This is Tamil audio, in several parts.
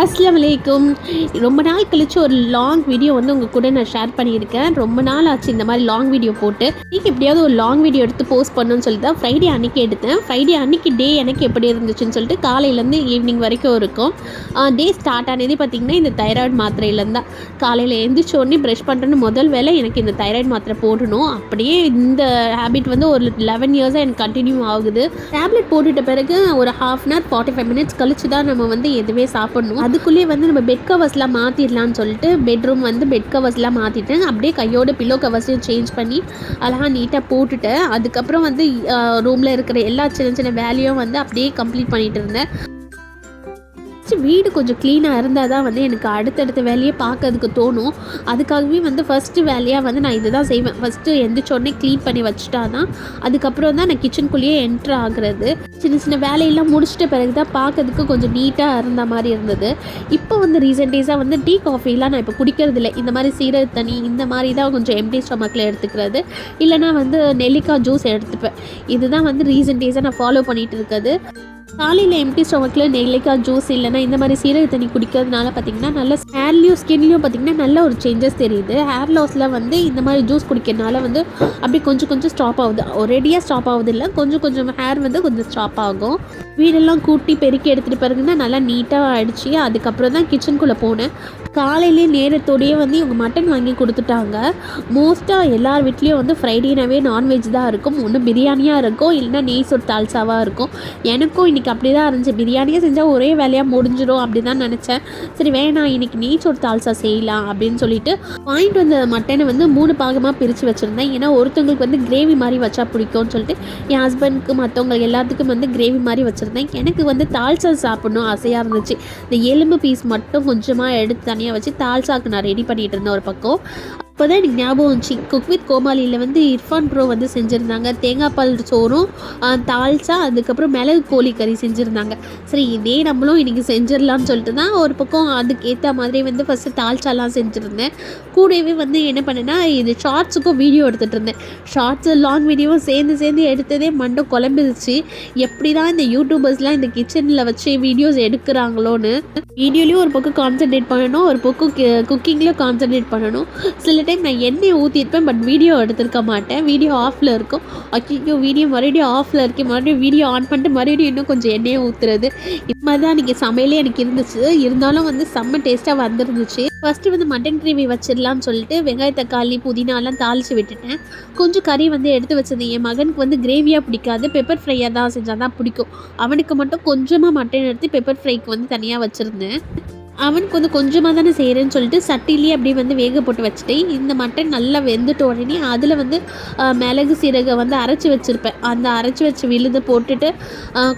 அஸ்லாம் வலைக்கும் ரொம்ப நாள் கழிச்சு ஒரு லாங் வீடியோ வந்து உங்கள் கூட நான் ஷேர் பண்ணியிருக்கேன். ரொம்ப நாள் ஆச்சு இந்த மாதிரி லாங் வீடியோ போட்டு. இன்னைக்கு எப்படியாவது ஒரு லாங் வீடியோ எடுத்து போஸ்ட் பண்ணணும்னு சொல்லிட்டு தான் ஃப்ரைடே அன்றைக்கி எடுத்தேன். ஃப்ரைடே அன்னைக்கு டே எனக்கு எப்படி இருந்துச்சுன்னு சொல்லிட்டு காலையிலேருந்து ஈவினிங் வரைக்கும் இருக்கும். டே ஸ்டார்ட் ஆனதே பார்த்திங்கன்னா இந்த தைராய்டு மாத்திரையிலேருந்து தான். காலையில் எழுந்திரிச்சோடனே ப்ரஷ் பண்ணுறேன்னு முதல் வேலை எனக்கு இந்த தைராய்டு மாத்திரை போடணும். அப்படியே இந்த ஹேபிட் வந்து ஒரு லெவன் இயர்ஸாக எனக்கு கண்டினியூ ஆகுது. டேப்லெட் போட்டுட்ட பிறகு ஒரு half an hour forty five minutes கழிச்சு தான் நம்ம வந்து எதுவே சாப்பிடணும். அதுக்குள்ளேயே வந்து நம்ம பெட் கவர்ஸ்லாம் மாற்றிடலான்னு சொல்லிட்டு பெட்ரூம் வந்து பெட் கவர்ஸ்லாம் மாற்றிட்டேன் அப்படியே கையோட பில்லோ கவர்ஸையும் சேஞ்ச் பண்ணி அழகாக நீட்டாக போட்டுட்டேன் அதுக்கப்புறம் வந்து ரூமில் இருக்கிற எல்லா சின்ன சின்ன வேலையும் வந்து அப்படியே கம்ப்ளீட் பண்ணிட்டு இருந்தேன். ஃபஸ்ட்டு வீடு கொஞ்சம் க்ளீனாக இருந்தால் தான் வந்து எனக்கு அடுத்தடுத்த வேலையை பார்க்கறதுக்கு தோணும். அதுக்காகவே வந்து ஃபஸ்ட்டு வேலையாக வந்து நான் இதுதான் செய்வேன். ஃபஸ்ட்டு எந்திரிச்சோடனே க்ளீன் பண்ணி வச்சுட்டா தான் அதுக்கப்புறம் தான் நான் கிச்சனுக்குள்ளேயே என்ட்ரு ஆகுறது. சின்ன சின்ன வேலையெல்லாம் முடிச்சிட்ட பிறகு தான் பார்க்கறதுக்கு கொஞ்சம் நீட்டாக இருந்த மாதிரி இருந்தது. இப்போ வந்து ரீசெண்ட் டேஸாக வந்து டீ காஃபிலாம் நான் இப்போ குடிக்கிறது இல்லை. இந்த மாதிரி சீரக தண்ணி இந்த மாதிரி தான் கொஞ்சம் எம்டி ஸ்டொமக்கில் எடுத்துக்கிறது. இல்லைனா வந்து நெல்லிக்காய் ஜூஸ் எடுத்துப்பேன். இதுதான் வந்து ரீசெண்ட் டேஸாக நான் ஃபாலோ பண்ணிகிட்டு இருக்கிறது. காலையில் எம்டி ஸ்டொமக்கில் நெல்லிக்காய் ஜூஸ் இல்லைனா இந்த மாதிரி சீரக தண்ணி குடிக்கிறதுனால பார்த்தீங்கன்னா நல்ல ஹேர்லையும் ஸ்கின்லேயும் பார்த்தீங்கன்னா நல்ல ஒரு சேஞ்சஸ் தெரியுது. ஹேர் லாஸில் வந்து இந்த மாதிரி ஜூஸ் குடிக்கிறதுனால வந்து அப்படியே கொஞ்சம் கொஞ்சம் ஸ்டாப் ஆகுது. ஒரேடியாக ஸ்டாப் ஆகுது இல்லை கொஞ்சம் கொஞ்சம் ஹேர் வந்து கொஞ்சம் ஸ்டாப் ஆகும். வீடெல்லாம் கூட்டி பெருக்கி எடுத்துகிட்டு பிறகு நல்லா நீட்டாக ஆயிடுச்சு. அதுக்கப்புறம் தான் கிச்சனுக்குள்ளே போனேன். காலையிலே நேரத்தோடையே வந்து இவங்க மட்டன் வாங்கி கொடுத்துட்டாங்க. மோஸ்ட்டாக எல்லார் வீட்லேயும் வந்து ஃப்ரைடேனாவே நான்வெஜ் தான் இருக்கும். ஒன்று பிரியாணியாக இருக்கும். இல்லைன்னா நெய் சொட்டு தால்சாவாக இருக்கும். எனக்கும் இன்றைக்கி அப்படி தான் இருந்துச்சு. பிரியாணியாக செஞ்சால் ஒரே வேலையாக முடிஞ்சிடும் அப்படி தான் நினச்சேன். சரி வேணாம் இன்றைக்கி நெய் சொட்டு தால்சா செய்யலாம் அப்படின்னு சொல்லிட்டு வாங்கிட்டு வந்த மட்டனை வந்து மூணு பாகமாக பிரித்து வச்சுருந்தேன். ஏன்னா ஒருத்தவங்களுக்கு வந்து கிரேவி மாதிரி வச்சா பிடிக்கும்னு சொல்லிட்டு என் ஹஸ்பண்ட்க்கு மற்றவங்க எல்லாத்துக்கும் வந்து கிரேவி மாதிரி வச்சுருந்தேன். எனக்கு வந்து தால்சா சாப்பிடணும் ஆசையாக இருந்துச்சு. இந்த எலும்பு பீஸ் மட்டும் கொஞ்சமாக எடுத்து தனியாக வச்சு தால்சாக்கு நான் ரெடி பண்ணிகிட்டு இருந்தேன் ஒரு பக்கம். இப்போ தான் எனக்கு ஞாபகம் வந்துச்சு. குக் வித் கோமாளியில் வந்து இர்ஃபான் ப்ரோ வந்து செஞ்சுருந்தாங்க. தேங்காய் பால் சோறும் தால்சா அதுக்கப்புறம் மிளகு கோழி கறி செஞ்சுருந்தாங்க. சரி இதே நம்மளும் இன்றைக்கி செஞ்சிடலாம்னு சொல்லிட்டு தான் ஒரு பக்கம் அதுக்கு ஏற்ற மாதிரி வந்து ஃபஸ்ட்டு தால்சாலாம் செஞ்சுருந்தேன். கூடவே வந்து என்ன பண்ணேன்னா இது ஷார்ட்ஸுக்கும் வீடியோ எடுத்துகிட்டு இருந்தேன். ஷார்ட்ஸு லாங் வீடியோவும் சேர்ந்து சேர்ந்து எடுத்ததே மண்டை குழம்பிருச்சு எப்படி தான் இந்த யூடியூபர்ஸ்லாம் இந்த கிச்சனில் வச்சு வீடியோஸ் எடுக்கிறாங்களோன்னு வீடியோலேயும் ஒரு பக்கம் கான்சென்ட்ரேட் பண்ணணும் ஒரு பக்கம் குக்கிங்லேயும் கான்சென்ட்ரேட் பண்ணணும். சில டைம் நான் எண்ணெய் ஊற்றிருப்பேன் பட் வீடியோ எடுத்திருக்க மாட்டேன். வீடியோ ஆஃபில் இருக்கும். ஐயோ வீடியோ மறுபடியும் ஆஃபில் இருக்கேன் மறுபடியும் வீடியோ ஆன் பண்ணிட்டு மறுபடியும் இன்னும் கொஞ்சம் எண்ணெயை ஊற்றுறது இது மாதிரி தான் இன்றைக்கி சமையலே எனக்கு இருந்துச்சு. இருந்தாலும் வந்து செம்ம டேஸ்ட்டாக வந்துருந்துச்சு. ஃபஸ்ட்டு வந்து மட்டன் கிரேவி வச்சிடலாம்னு சொல்லிட்டு வெங்காய தக்காளி புதினாலாம் தாளித்து விட்டுட்டேன். கொஞ்சம் கறி வந்து எடுத்து வச்சிருந்தேன். என் மகனுக்கு வந்து கிரேவியாக பிடிக்காது. பெப்பர் ஃப்ரையாக தான் செஞ்சால் தான் பிடிக்கும். அவனுக்கு மட்டும் கொஞ்சமாக மட்டன் எடுத்து பெப்பர் ஃப்ரைக்கு வந்து தனியாக வச்சுருந்தேன். அவனுக்கு வந்து கொஞ்சமாக தானே செய்கிறேன்னு சொல்லிட்டு சட்டிலேயே அப்படியே வந்து வேக போட்டு வச்சுட்டேன் இந்த மட்டன் நல்லா வெந்துட்ட உடனே அதில் வந்து மிளகு சீரகம் வந்து அரைச்சி வச்சுருப்பேன். அந்த அரைச்சி வச்சு விழுது போட்டுட்டு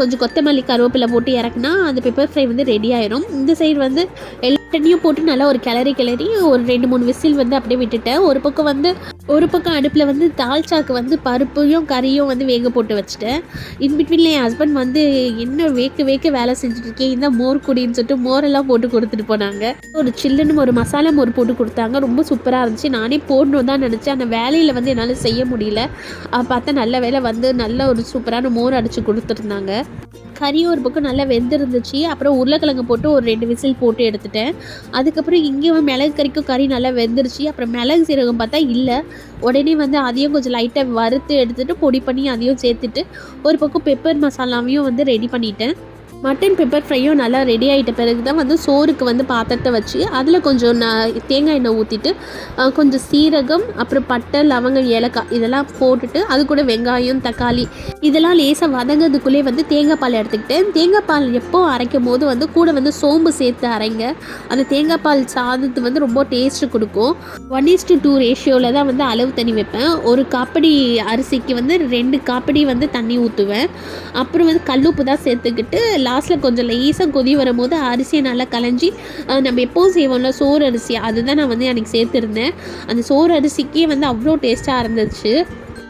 கொஞ்சம் கொத்தமல்லி கருவேப்பிலை போட்டு இறக்குனா அந்த பெப்பர் ஃப்ரை வந்து ரெடி ஆயிரும். இந்த சைடு வந்து எல்லாத்தையும் போட்டு நல்லா ஒரு கிளறி கிளறி ஒரு ரெண்டு மூணு விசில் வந்து அப்படியே விட்டுட்டேன். ஒரு பக்கம் வந்து ஒரு பக்கம் அடுப்பில் வந்து தால்ச்சாக்கு வந்து பருப்பையும் கறியும் வந்து வேக போட்டு வச்சுட்டேன். இன்பிட்வீனில் என் ஹஸ்பண்ட் வந்து என்ன வேக்க வேக்க வேலை செஞ்சுட்ருக்கேன் இந்த மோர் குடின்னு சொல்லிட்டு மோரெல்லாம் போட்டு கொடுத்துட்டு போனாங்க. ஒரு சில்லுன்னு ஒரு மசாலா மோர் போட்டு கொடுத்தாங்க ரொம்ப சூப்பராக இருந்துச்சு. நானே போடணும் தான் நினச்சேன் அந்த வேலையில் வந்து என்னால் செய்ய முடியல. பார்த்தா நல்ல வேலை வந்து நல்ல ஒரு சூப்பரான மோர் அடித்து கொடுத்துருந்தாங்க. கறி ஒரு பக்கம் நல்லா வெந்திருந்துச்சு. அப்புறம் உருளைக்கிழங்கு போட்டு ஒரு ரெண்டு விசில் போட்டு எடுத்துட்டேன். அதுக்கப்புறம் இங்கே மிளகு கறிக்கும் கறி நல்லா வெந்துருச்சு. அப்புறம் மிளகு சீரகம் பார்த்தா இல்லை. உடனே வந்து அதையும் கொஞ்சம் லைட்டாக வறுத்து எடுத்துகிட்டு பொடி பண்ணி அதையும் சேர்த்துட்டு ஒரு பக்கம் பெப்பர் மசாலாவையும் வந்து ரெடி பண்ணிட்டேன். மட்டன் பெப்பர் ஃப்ரையும் நல்லா ரெடி ஆகிட்ட பிறகு தான் வந்து சோறுக்கு வந்து பாத்திரத்தை வச்சு அதில் கொஞ்சம் நான் தேங்காய் எண்ணெய் ஊற்றிட்டு கொஞ்சம் சீரகம் அப்புறம் பட்டை லவங்கம் ஏலக்காய் இதெல்லாம் போட்டுட்டு அது கூட வெங்காயம் தக்காளி இதெல்லாம் லேசாக வதங்கிறதுக்குள்ளே வந்து தேங்காய் பால் எடுத்துக்கிட்டேன். தேங்காய் பால் எப்போ அரைக்கும் போது வந்து கூட வந்து சோம்பு சேர்த்து அரைங்க. அந்த தேங்காய் பால் சாதத்து வந்து ரொம்ப டேஸ்ட்டு கொடுக்கும். ஒன் இஸ் டு டூ ரேஷியோவில் தான் வந்து அளவு தண்ணி வைப்பேன். ஒரு காப்படி அரிசிக்கு வந்து ரெண்டு காப்படி வந்து தண்ணி ஊற்றுவேன் அப்புறம் வந்து கல்லுப்பு தான் சேர்த்துக்கிட்டு லாஸ்ட்டில் கொஞ்சம் லேசாக கொதி வரும்போது அரிசியை நல்லா கலைஞ்சி நம்ம எப்போவும் செய்வோம்ல சோறு அரிசி. அதுதான் நான் வந்து எனக்கு சேர்த்துருந்தேன். அந்த சோறு அரிசிக்கே வந்து அவ்வளோ டேஸ்ட்டாக இருந்துச்சு.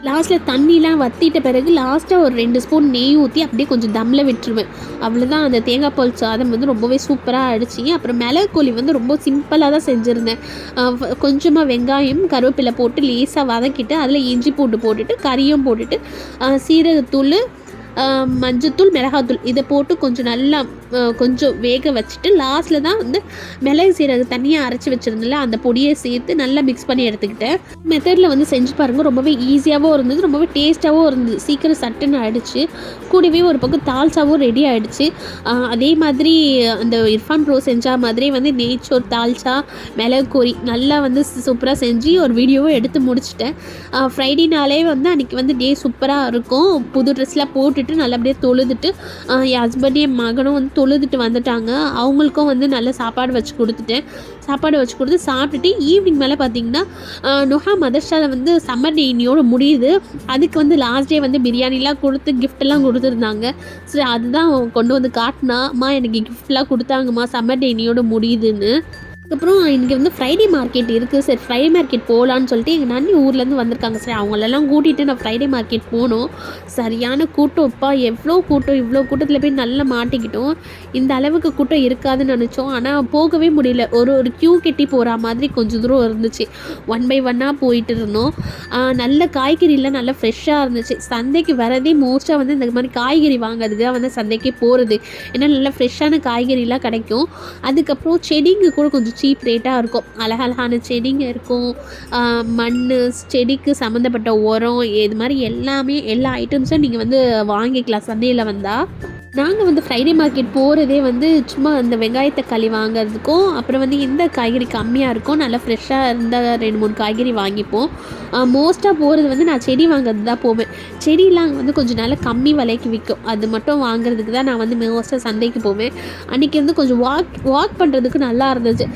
லாஸ்ட்டில் தண்ணிலாம் வற்றிட்ட பிறகு லாஸ்ட்டாக ஒரு ரெண்டு ஸ்பூன் நெய் ஊற்றி அப்படியே கொஞ்சம் தம்மில் விட்டுருவேன். அவ்வளோதான் அந்த தேங்காய் பால் சாதம் வந்து ரொம்பவே சூப்பராக ஆயிடுச்சு. அப்புறம் மிளகுக்கோழி வந்து ரொம்ப சிம்பிளாக தான் செஞ்சுருந்தேன். கொஞ்சமாக வெங்காயம் கருவேப்பிலை போட்டு லேசாக வதக்கிட்டு அதில் இஞ்சி பூண்டு போட்டுட்டு கறியும் போட்டுட்டு சீரகத்தூள் மஞ்சத்தூள் மிளகாத்தூள் இதை போட்டு கொஞ்சம் நல்லா கொஞ்சம் வேக வச்சுட்டு லாஸ்ட்டில் தான் வந்து மிளகு சீரகம் தனியாக அரைச்சி வச்சுருந்தல அந்த பொடியை சேர்த்து நல்லா மிக்ஸ் பண்ணி எடுத்துக்கிட்டேன். மெத்தடில் வந்து செஞ்சு பாருங்கள் ரொம்பவே ஈஸியாகவும் இருந்தது ரொம்பவே டேஸ்ட்டாகவும் இருந்தது. சீக்கிரம் சட்டுன்னு ஆகிடுச்சு கூடவே ஒரு பக்கம் தால்சாவும் ரெடி ஆகிடுச்சு அதே மாதிரி அந்த இர்ஃபான் ப்ரோ செஞ்சால் மாதிரி வந்து நேச்சோர் தால்சா மிளகு கோரி நல்லா வந்து சூப்பராக செஞ்சு ஒரு வீடியோவும் எடுத்து முடிச்சிட்டேன். ஃப்ரைடேனாலே வந்து அன்றைக்கி வந்து டே சூப்பராக இருக்கும். புது ட்ரெஸ்லாம் போட்டு போட்டுட்டு நல்லபடியாக தொழுதுட்டு என் ஹஸ்பண்ட் என் மகனும் வந்து தொழுதுட்டு வந்துட்டாங்க. அவங்களுக்கும் வந்து நல்ல சாப்பாடு வச்சு கொடுத்துட்டேன் சாப்பாடு வச்சு கொடுத்து சாப்பிட்டுட்டு ஈவினிங் மேலே பார்த்தீங்கன்னா நுஹா மதர்ஷாவில் வந்து சம்மர் டே முடியுது. அதுக்கு வந்து லாஸ்ட் டே வந்து பிரியாணிலாம் கொடுத்து கிஃப்டெல்லாம் கொடுத்துருந்தாங்க. சரி அதுதான் கொண்டு வந்து காட்டினா அம்மா எனக்கு கிஃப்ட்லாம் கொடுத்தாங்கம்மா சம்மர் டேனியோட முடியுதுன்னு. அதுக்கப்புறம் இங்கே வந்து ஃப்ரைடே மார்க்கெட் இருக்குது சரி ஃப்ரைடே மார்க்கெட் போகலான்னு சொல்லிட்டு எங்கள் நன்னி ஊர்லேருந்து வந்திருக்காங்க. சரி அவங்களெல்லாம் கூட்டிகிட்டு நான் ஃப்ரைடே மார்க்கெட் போனோம். சரியான கூட்டம். அப்பா எவ்வளோ கூட்டம்? இவ்வளோ கூட்டத்தில் போய் நல்லா மாட்டிக்கிட்டோம். இந்த அளவுக்கு கூட்டம் இருக்காதுன்னு நினச்சோம். ஆனால் போகவே முடியல. ஒரு ஒரு க்யூ கெட்டி போகிற மாதிரி கொஞ்சம் தூரம் இருந்துச்சு. ஒன் பை ஒன்னாக போயிட்டு இருந்தோம். நல்ல காய்கறிலாம் நல்லா ஃப்ரெஷ்ஷாக இருந்துச்சு. சந்தைக்கு வரதே மோஸ்ட்டாக வந்து இந்த மாதிரி காய்கறி வாங்குறதுக்கு தான் வந்து சந்தைக்கே போகிறது ஏன்னா நல்லா ஃப்ரெஷ்ஷான காய்கறிலாம் கிடைக்கும். அதுக்கப்புறம் செடிங்க கூட கொஞ்சம் சீப் ரேட்டாக இருக்கும். அழகழகான செடிங்க இருக்கும். மண் செடிக்கு சம்மந்தப்பட்ட உரம் இது மாதிரி எல்லாமே எல்லா ஐட்டம்ஸும் நீங்கள் வந்து வாங்கிக்கலாம். சந்தையில் வந்தால் நாங்கள் வந்து ஃப்ரைடே மார்க்கெட் போகிறதே வந்து சும்மா அந்த வெங்காயத்தை களி வாங்குறதுக்கும் அப்புறம் வந்து எந்த காய்கறி கம்மியாக இருக்கும் நல்லா ஃப்ரெஷ்ஷாக இருந்தால் ரெண்டு மூணு காய்கறி வாங்கிப்போம். மோஸ்ட்டாக போகிறது வந்து நான் செடி வாங்குறது தான் போவேன். செடியெலாம் அங்கே வந்து கொஞ்சம் நல்லா கம்மி விலைக்கு விற்கும் அது மட்டும் வாங்குறதுக்கு தான் நான் வந்து மோஸ்ட்டாக சந்தைக்கு போவேன். அன்றைக்கி வந்து கொஞ்சம் வாக் வாக் பண்ணுறதுக்கு நல்லா இருந்துச்சு.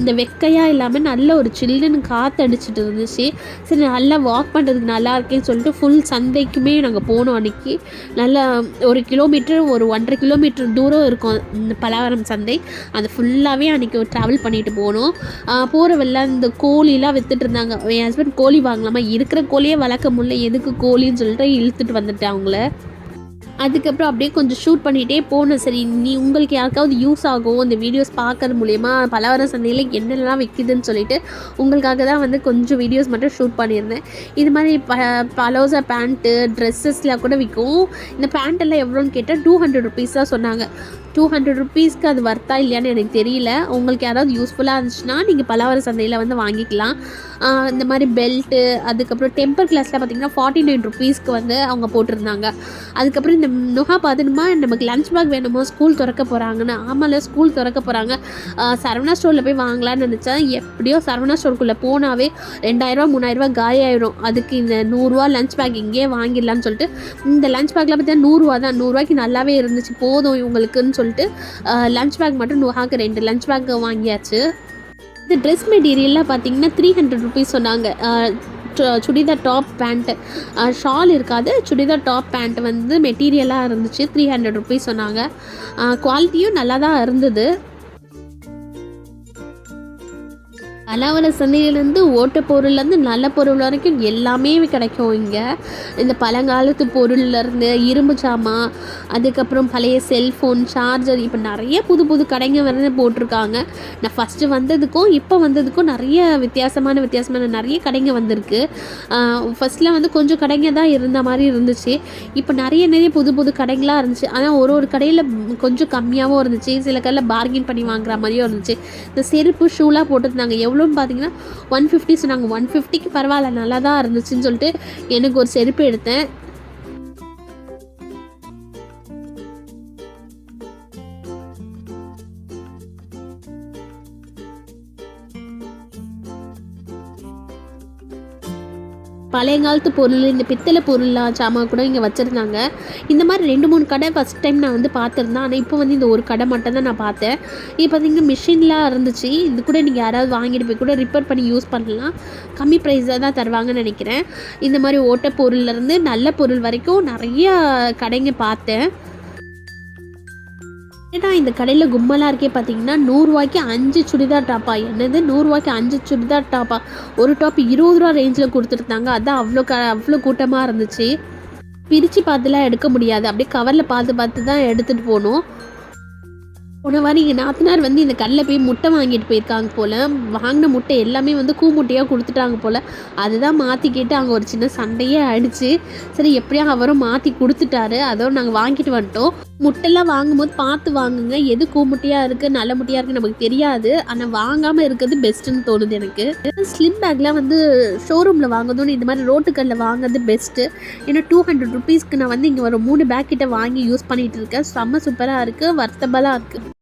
இந்த வெக்கையாக இல்லாமல் நல்ல ஒரு சில்லுன்னு காற்று அடிச்சிட்டு இருந்துச்சு. சரி நல்லா வாக் பண்ணுறதுக்கு நல்லா இருக்கேன்னு சொல்லிட்டு ஃபுல் சந்தைக்குமே நாங்கள் போனோம் அன்றைக்கி நல்லா ஒரு கிலோமீட்டர் ஒரு ஒன்றரை கிலோமீட்டர் தூரம் இருக்கும் இந்த பலாவரம் சந்தை. அது ஃபுல்லாகவே அன்றைக்கி ட்ராவல் பண்ணிட்டு போனோம். போகிற வெளில இந்த கோழிலாம் வித்துட்டு இருந்தாங்க. என் ஹஸ்பண்ட் கோழி வாங்கலாமா? இருக்கிற கோழியே வளர்க்க முடியல. எதுக்கு கோழின்னு சொல்லிட்டு இழுத்துட்டு வந்துட்டேன் அவங்கள. அதுக்கப்புறம் அப்படியே கொஞ்சம் ஷூட் பண்ணிகிட்டே போனேன். சரி நீ உங்களுக்கு யாருக்காவது யூஸ் ஆகும் இந்த வீடியோஸ் பார்க்கறது மூலயமா பலவர சந்தையில் என்னென்னலாம் விற்கிதுன்னு சொல்லிட்டு உங்களுக்காக தான் வந்து கொஞ்சம் வீடியோஸ் மட்டும் ஷூட் பண்ணியிருந்தேன். இது மாதிரி ப பலோசா பேண்ட்டு ட்ரெஸ்ஸஸ்லாம் கூட விற்கும் இந்த பேண்ட்டெல்லாம் எவ்வளோன்னு கேட்டால் டூ ஹண்ட்ரட் ருபீஸ் தான் சொன்னாங்க. டூ ஹண்ட்ரட் ருபீஸ்க்கு அது வர்த்தா இல்லையான்னு எனக்கு தெரியல. உங்களுக்கு யாராவது யூஸ்ஃபுல்லாக இருந்துச்சுன்னா நீங்கள் பலவர சந்தையில் வந்து வாங்கிக்கலாம். இந்த மாதிரி பெல்ட்டு அதுக்கப்புறம் டெம்பர் கிளாஸில் பார்த்தீங்கன்னா ஃபார்ட்டி நைன் ருபீஸ்க்கு வந்து அவங்க போட்டிருந்தாங்க. அதுக்கப்புறம் இந்த நுகா பார்த்துணுமா நமக்கு லஞ்ச் பேக் வேணுமோ? ஸ்கூல் திறக்க போகிறாங்கன்னு ஆமாம்ல ஸ்கூல் திறக்க போகிறாங்க சரவணா ஸ்டோரில் போய் வாங்கலாம்னு நினச்சேன். எப்படியோ சரவணா ஸ்டோருக்குள்ளே போனாவே ரெண்டாயிரரூவா மூணாயிரரூவா காயாயிரும் அதுக்கு இந்த நூறுரூவா லஞ்ச் பேக் இங்கேயே வாங்கிடலாம்னு சொல்லிட்டு இந்த லஞ்ச் பேக்கில் பார்த்தீங்கன்னா நூறுரூவா தான் நூறுரூவாய்க்கு நல்லாவே இருந்துச்சு. போதும் இவங்களுக்குன்னு சொல்லிட்டு லஞ்ச் பேக் மட்டும் நுகாக்கு ரெண்டு லஞ்ச் பேக் வாங்கியாச்சு. இந்த ட்ரெஸ் மெட்டீரியல்லாம் பார்த்தீங்கன்னா த்ரீ ஹண்ட்ரட் ருபீஸ் சொன்னாங்க. Churidar top pant. ஷால் இருக்காது. சுடிதார் டாப் பேண்ட் வந்து மெட்டீரியலாக இருந்துச்சு. த்ரீ ஹண்ட்ரட் ருபீஸ் சொன்னாங்க. குவாலிட்டியும் நல்லா தான் இருந்தது. அலாவல சந்தையிலேருந்து ஓட்ட பொருள்லேருந்து நல்ல பொருள் வரைக்கும் எல்லாமே கிடைக்கும் இங்கே. இந்த பழங்காலத்து பொருள்லேருந்து இரும்பு சாமான் அதுக்கப்புறம் பழைய செல்ஃபோன் சார்ஜர் இப்போ நிறைய புது புது கடைங்க வந்து போட்டிருக்காங்க. நான் ஃபஸ்ட்டு வந்ததுக்கும் இப்போ வந்ததுக்கும் நிறைய வித்தியாசமான வித்தியாசமான நிறைய கடைங்க வந்திருக்கு. ஃபஸ்ட்டில் வந்து கொஞ்சம் கடைங்க தான் இருந்த மாதிரி இருந்துச்சு. இப்போ நிறைய நிறைய புது புது கடைங்களாக இருந்துச்சு. ஆனால் ஒரு ஒரு கடையில் கொஞ்சம் கம்மியாகவும் இருந்துச்சு. சில கடையில் பார்கின் பண்ணி வாங்குற மாதிரியும் இருந்துச்சு. இந்த செருப்பு ஷூலாம் போட்டிருந்தாங்க. எவ்வளோன்னு பார்த்தீங்கன்னா ஒன் ஃபிஃப்டி சொன்னாங்க. ஒன் ஃபிஃப்டிக்கு பரவாயில்ல நல்லா தான் இருந்துச்சுன்னு சொல்லிட்டு எனக்கு ஒரு செருப்பு எடுத்தேன். பழைய காலத்து பொருள் இந்த பித்தளை பொருள்லாம் சாமான் கூட இங்கே வச்சுருந்தாங்க. இந்த மாதிரி ரெண்டு மூணு கடை ஃபஸ்ட் டைம் நான் வந்து பார்த்துருந்தேன். ஆனால் இப்போ வந்து இந்த ஒரு கடை மட்டும் தான் நான் பார்த்தேன். இப்போ பார்த்தீங்கன்னா மிஷின்லாம் இருந்துச்சு. இது கூட நீங்கள் யாராவது வாங்கிட்டு போய் கூட ரிப்பேர் பண்ணி யூஸ் பண்ணலாம். கம்மி ப்ரைஸாக தான் தருவாங்கன்னு நினைக்கிறேன். இந்த மாதிரி ஓட்ட பொருள்லேருந்து நல்ல பொருள் வரைக்கும் நிறையா கடைங்க பார்த்தேன். ஏன்னா இந்த கடையில் கும்பலாக இருக்கே பார்த்தீங்கன்னா நூறுரூவாய்க்கு அஞ்சு சுடிதார் டாப்பா. என்னது? நூறுரூவாய்க்கு அஞ்சு சுடிதார் டாப்பா. ஒரு டாப் இருபது ரூபா ரேஞ்சில் கொடுத்துருந்தாங்க. அதான் அவ்வளோ க அவ்வளோ கூட்டமாக இருந்துச்சு. பிரித்து பார்த்துலாம் எடுக்க முடியாது. அப்படியே கவரில் பார்த்து பார்த்து தான் எடுத்துகிட்டு போகணும் போன வாரம் எங்கள் நாத்தனார் வந்து இந்த கல்லில் போய் முட்டை வாங்கிட்டு போயிருக்காங்க போல். வாங்கின முட்டை எல்லாமே வந்து கூ முட்டையாக கொடுத்துட்டாங்க போல். அதுதான் மாற்றிக்கிட்டு அங்கே ஒரு சின்ன சண்டையே அடிச்சு சரி எப்படியா அவரும் மாற்றி கொடுத்துட்டாரு. அதோட நாங்கள் வாங்கிட்டு வந்துட்டோம். முட்டைலாம் வாங்கும்போது பார்த்து வாங்குங்க. எது கூமுட்டையாக இருக்குது நல்ல முட்டையாக இருக்குது நமக்கு தெரியாது. ஆனால் வாங்காமல் இருக்கிறது பெஸ்ட்டுன்னு தோணுது எனக்கு. ஸ்லிம் பேக்லாம் வந்து ஷோரூமில் வாங்குறதுன்னு இந்த மாதிரி ரோட்டுக்கல்ல வாங்குறது பெஸ்ட்டு ஏன்னா டூ ஹண்ட்ரட் ருபீஸ்க்கு நான் வந்து இங்கே ஒரு மூணு பேக் கிட்ட வாங்கி யூஸ் பண்ணிகிட்டு இருக்கேன். செம்ம சூப்பராக இருக்குது வர்த்தபலாக இருக்குது